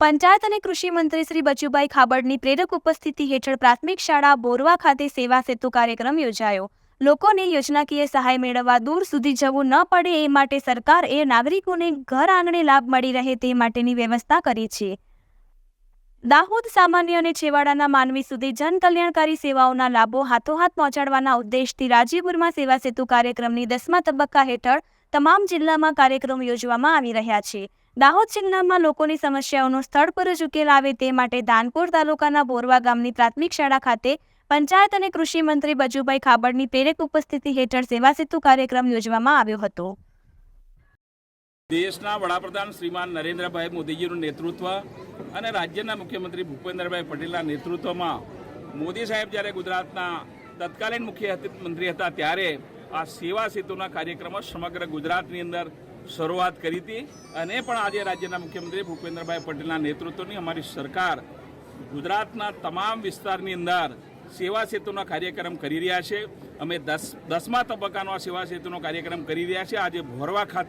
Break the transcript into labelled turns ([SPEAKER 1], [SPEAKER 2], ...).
[SPEAKER 1] પંચાયત અને કૃષિ મંત્રી શ્રી બચુભાઈ ખાબડની પ્રેરક ઉપસ્થિતિ હેઠળ પ્રાથમિક શાળા બોરવા ખાતે સેવા સેતુ કાર્યક્રમ યોજાયો. લોકોને યોજનાકીય સહાય મેળવવા દૂર સુધી જવું ન પડે એ માટે સરકાર એ નાગરિકોને ઘર આંગણે લાભ મળી રહે તે માટેની વ્યવસ્થા કરી છે. દાહોદ સામાન્ય અને છેવાડાના માનવી સુધી જનકલ્યાણકારી સેવાઓના લાભો હાથોહાથ પહોંચાડવાના ઉદ્દેશથી રાજીપુરમાં સેવા સેતુ કાર્યક્રમની દસમા તબક્કા હેઠળ તમામ જિલ્લામાં કાર્યક્રમ યોજવામાં આવી રહ્યા છે. દાહોદ જિલ્લામાં લોકોની સમસ્યાઓનો સ્થળ પર જ ઉકેલ આવે તે માટે ધાનપુર તાલુકાના બોરવા ગામની પ્રાથમિક શાળા ખાતે પંચાયત અને કૃષિ મંત્રી બજુભાઈ ખાબડની પ્રેરક ઉપસ્થિતિ હેઠળ સેવા સેતુ કાર્યક્રમ યોજવામાં આવ્યો હતો.
[SPEAKER 2] દેશના વડાપ્રધાન શ્રીમાન નરેન્દ્રભાઈ મોદીજીનું નેતૃત્વ અને રાજ્યના મુખ્યમંત્રી ભૂપેન્દ્રભાઈ પટેલના નેતૃત્વમાં મોદી સાહેબ જ્યારે ગુજરાતના તત્કાલીન મુખ્યમંત્રી હતા ત્યારે આ સેવા સેતુના કાર્યક્રમો સમગ્ર ગુજરાતની અંદર શરૂઆત કરી હતી અને પણ આજે રાજ્યના મુખ્યમંત્રી ભૂપેન્દ્રભાઈ પટેલના નેતૃત્વની અમારી સરકાર ગુજરાતના તમામ વિસ્તારની અંદર સેવા સેતુનો કાર્યક્રમ કરી રહ્યા છે. અમે દસ દસમા તબક્કાનો આ સેવા સેતુનો કાર્યક્રમ કરી રહ્યા છે આજે ભોરવા ખાતે